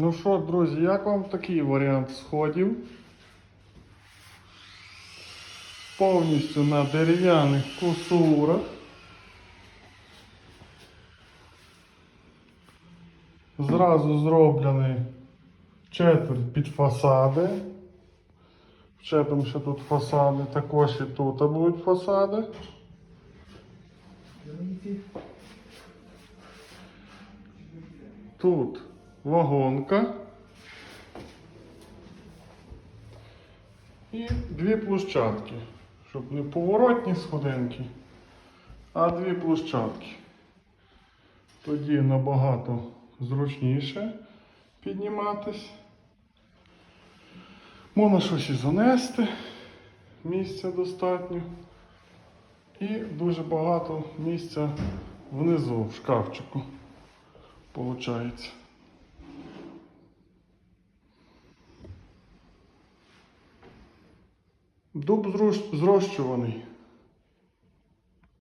Ну що, друзі, як вам такий варіант сходів? Повністю на дерев'яних кусурах. Зразу зроблений четверть під фасади. Вчепимо ще тут фасади, також і тут будуть фасади. Тут вагонка. І дві площадки. Щоб не поворотні сходинки, а дві площадки. Тоді набагато зручніше підніматись. Можна щось і занести, місця достатньо. І дуже багато місця внизу в шкафчику. Получається. Дуб зрощ- зрощуваний.